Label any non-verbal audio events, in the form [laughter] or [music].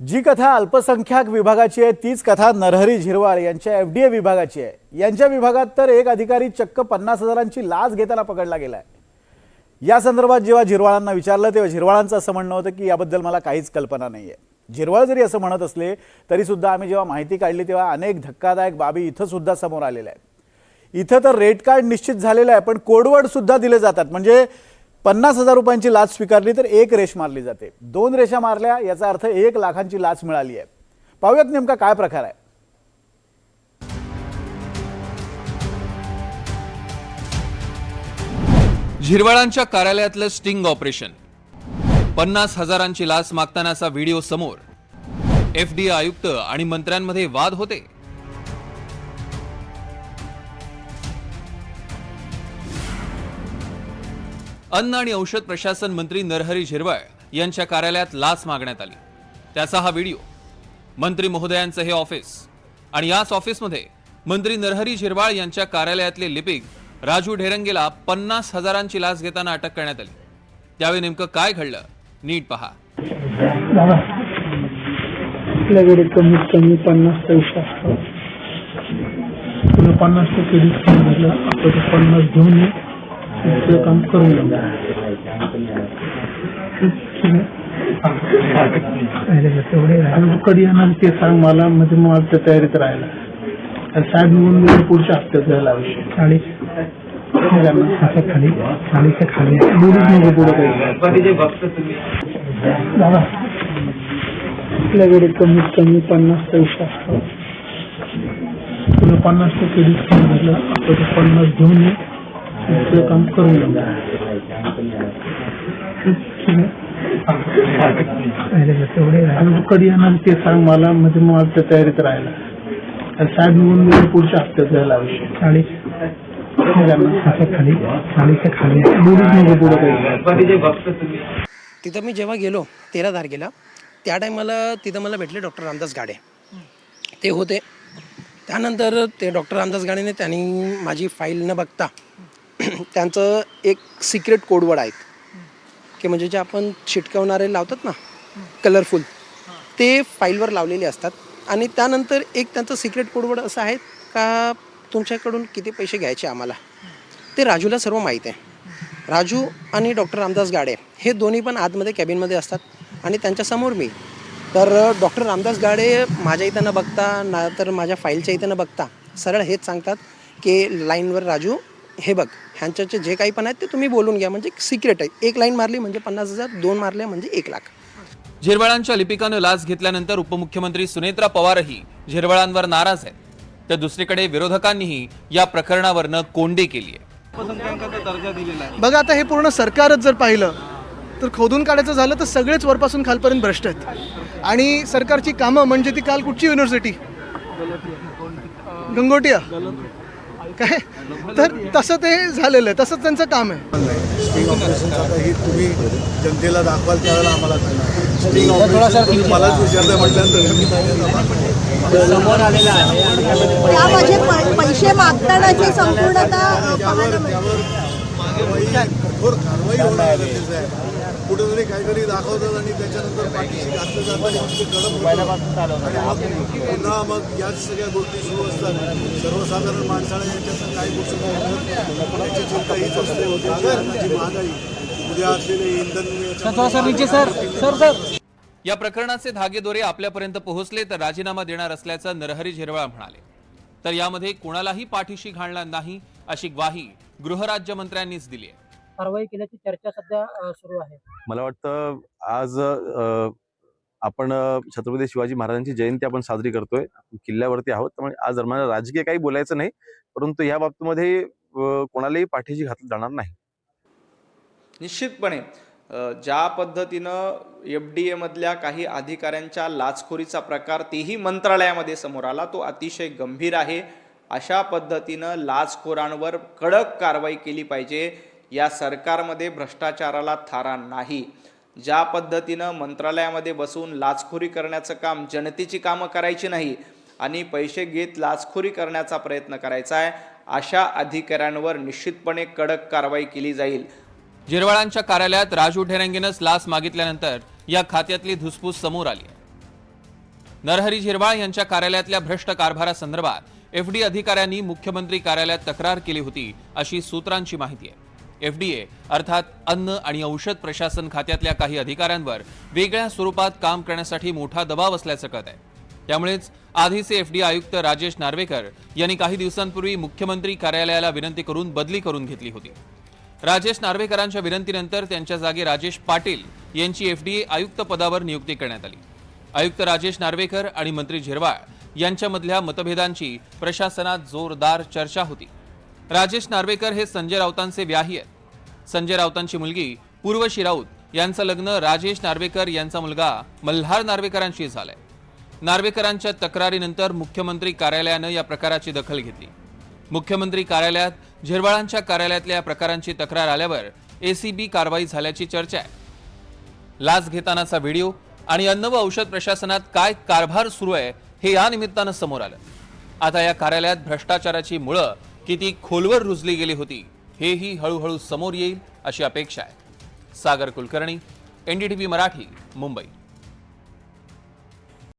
जी कथा अल्पसंख्याक विभागाची आहे तीच कथा नरहरी झिरवाळ यांच्या एफ डी ए विभागाची आहे. यांच्या विभागात तर एक अधिकारी चक्क पन्नास हजारांची लाच घेताना पकडला गेला आहे या संदर्भात जेव्हा झिरवाळांना विचारलं तेव्हा झिरवाळांचं असं म्हणणं होतं की याबद्दल मला काहीच कल्पना नाही आहे झिरवाळ जरी असं म्हणत असले तरी सुद्धा आम्ही जेव्हा माहिती काढली तेव्हा अनेक धक्कादायक बाबी इथं सुद्धा समोर आलेल्या आहेत. इथं तर रेट कार्ड निश्चित झालेलं आहे पण कोडवर्ड सुद्धा दिले जातात. म्हणजे पन्नास हजार रुपयांची लाच स्वीकारली तर एक रेष मारली जाते. दोन रेषा मारल्या याचा अर्थ एक लाखांची लाच मिळाली आहे. पाहूयात नेमका काय प्रकार आहे. झिरवाळांच्या कार्यालयातलं स्टिंग ऑपरेशन पन्नास हजारांची लाच मागतानाचा व्हिडिओ समोर. एफ डी आयुक्त आणि मंत्र्यांमध्ये वाद होते. अन्न आणि औषध प्रशासन मंत्री नरहरी झिरवाळ यांच्या कार्यालयात लाच मागण्यात आली. त्याचा हा व्हिडिओ. मंत्री महोदयांचं हे ऑफिस. आणि याच ऑफिसमध्ये मंत्री नरहरी झिरवाळ यांच्या कार्यालयातले लिपिक राजू ढेरंगेला पन्नास हजारांची लाच घेताना अटक करण्यात आली. त्यावेळी नेमकं काय घडलं नीट पहा. आपल्याकडे कमीत कमी पन्नास पैसे असतात. तुला पन्नास टक्के डिस्काउंट आपण ते पन्नास घेऊन तुझं काम करून कधी येणार ते सांग मला म्हणजे मग त्या तयारीत राहायला. आणि साहेब निघून गेले पुढच्या हप्त्यात जायला आयुष्य चाळीस खाली. चाळीसच्या खाली. बोलूच नको पुढे काही. दादा. आपल्याकडे कमीत कमी पन्नास पैसे असतात. तुला पन्नास टक्के डिस्काउंट दिलं आपण पन्नास घेऊन ये. तुझं काम करून घे. ठीक आहे? अरे तेवढे आणि तू कधी येणार ते सांग मला म्हणजे मग त्या तयारीत राहायला. आणि साहेब निघून गेले पुढच्या हप्त्यात जायला आयुष्य चाळीस असं खाली चाळीसच्या खाली. बोलूच नको पुढे काही. तिथं मी जेव्हा गेलो तेरा तारखेला त्या टायमाला तिथं मला भेटले डॉक्टर रामदास गाडे. ते होते. त्यानंतर ते डॉक्टर रामदास गाडेने त्यांनी माझी फाईल न बघता [clears throat] त्यांचं एक सिक्रेट कोडवर्ड आहेत. की म्हणजे जे आपण चिटकवणारे लावतात ना कलरफुल ते फाईलवर लावलेले असतात. आणि त्यानंतर एक त्यांचं सिक्रेट कोडवर्ड असं आहे का तुमच्याकडून किती पैसे घ्यायचे आम्हाला? ते राजूला सर्व माहीत आहे. राजू आणि डॉक्टर रामदास गाडे हे दोन्ही पण आतमध्ये कॅबिनमध्ये असतात. आणि त्यांच्यासमोर मी. तर डॉक्टर रामदास गाडे माझ्या इथं न बघता ना तर माझ्या फाईलच्या इथं न बघता सरळ हेच सांगतात की लाईनवर राजू हे बघ. ह्यांच्याचे जे काही पण आहेत ते तुम्ही बोलून घ्या. म्हणजे सिक्रेट आहे एक लाईन मारली म्हणजे पन्नास हजार दोन मारले म्हणजे एक लाख. झिरवाळांच्या लिपिकानं लाच घेतल्यानंतर उपमुख्यमंत्री सुनेत्रा पवारही झिरवाळांवर नाराज आहेत. तर दुसरीकडे विरोधकांनीही या प्रकरणावरनं कोंडी केली आहे. बघा आता हे पूर्ण सरकारच जर पाहिलं तर खोदून काढायचं झालं तर सगळेच वरपासून खालपर्यंत भ्रष्ट आहेत. आणि सरकारची कामं म्हणजे ती काल कुठची युनिव्हर्सिटी गंगोटिया. काय? तर तसं ते झालेलं आहे. तसंच त्यांचं काम आहे. स्टिंग हे तुम्ही जनतेला दाखवाल त्यावेळेला आम्हाला कळणार. स्टिंग ऑपरेशन तुम्ही मलाच विचारलं म्हटल्यानंतर मी त्यामध्ये प- पैसे मागतानाची संपूर्णता कठोर कारवाई होणं गरजेचं आहे. कुठेतरी काहीतरी दाखवतात आणि त्याच्यानंतर पाठीशी घातलं जातं. आणि पुन्हा मग याच सगळ्या गोष्टी सुरू असतात. सर्वसाधारण माणसाला याच्यातून काही गोष्टी याची चिंता हीच असते. होती महागाई उद्या असलेले इंधन या प्रकरणाचे धागेदोरे आपल्यापर्यंत पोहोचले तर राजीनामा देणार असल्याचं नरहरी झिरवाळ म्हणाले. तर यामध्ये कुणालाही पाठीशी घालणार नाही अशी ग्वाही गृहराज्यमंत्र्यांनीच दिली आहे. कारवाई केल्याची चर्चा सध्या सुरू आहे. मला वाटतं आज अ, आपण छत्रपती शिवाजी महाराजांची जयंती आपण साजरी करतोय. किल्ल्यावरती आहोत. त्यामुळे आज आम्हाला राजकीय काही बोलायचं नाही. परंतु या बाबतीमध्ये कोणालाही पाठीशी घातलं जाणार नाही. निश्चितपणे ज्या पद्धतीनं एफ डी एमधल्या काही अधिकाऱ्यांच्या लाचखोरीचा प्रकार तेही मंत्रालयामध्ये समोर आला तो अतिशय गंभीर आहे. अशा पद्धतीनं लाचखोरांवर कडक कारवाई केली पाहिजे. या सरकारमध्ये भ्रष्टाचाराला थारा नाही. ज्या पद्धतीनं मंत्रालयामध्ये बसून लाचखोरी करण्याचं काम जनतेची कामं करायची नाही आणि पैसे घेत लाचखोरी करण्याचा प्रयत्न करायचा आहे अशा अधिकाऱ्यांवर निश्चितपणे कडक कारवाई केली जाईल. जिरवाळांच्या कार्यालयात राजू ढेरंगेनंच लाच मागितल्यानंतर या खात्यातली धुसफूस समोर आली. नरहरी झिरवाळ यांच्या कार्यालयातल्या भ्रष्ट कारभारासंदर्भात एफडी अधिकाऱ्यांनी मुख्यमंत्री कार्यालयात तक्रार केली होती अशी सूत्रांची माहिती आहे. एफडीए अर्थात अन्न आणि औषध प्रशासन खात्यातल्या काही अधिकाऱ्यांवर वेगळ्या स्वरूपात काम करण्यासाठी मोठा दबाव असल्याचं कळत आहे त्यामुळेच आधीचे एफडी आयुक्त राजेश नार्वेकर यांनी काही दिवसांपूर्वी मुख्यमंत्री कार्यालयाला विनंती करून बदली करून घेतली होती. राजेश नार्वेकरांच्या विनंतीनंतर त्यांच्या जागी राजेश पाटील यांची एफडीए आयुक्त पदावर नियुक्ती करण्यात आली. आयुक्त राजेश नार्वेकर आणि मंत्री झिरवाळ यांच्यामधल्या मतभेदांची प्रशासनात जोरदार चर्चा होती. राजेश नार्वेकर हे संजय राऊतांचे व्याही आहेत. संजय राऊतांची मुलगी पूर्वशी राऊत यांचं लग्न राजेश नार्वेकर यांचा मुलगा मल्हार नार्वेकरांशी झालंय. नार्वेकरांच्या तक्रारीनंतर मुख्यमंत्री कार्यालयानं या प्रकाराची दखल घेतली. मुख्यमंत्री कार्यालयात झिरवाळांच्या कार्यालयातल्या या प्रकारांची तक्रार आल्यावर एसीबी कारवाई झाल्याची चर्चा आहे. लाच घेतानाचा व्हिडिओ आणि अन्न व औषध प्रशासनात काय कारभार सुरू आहे हे या निमित्तानं समोर आलं. आता या कार्यालयात भ्रष्टाचाराची मुळं किती खोलवर रुजली गेली होती हेही हळूहळू समोर येईल अशी अपेक्षा आहे. सागर कुलकर्णी एनडीटीव्ही मराठी मुंबई.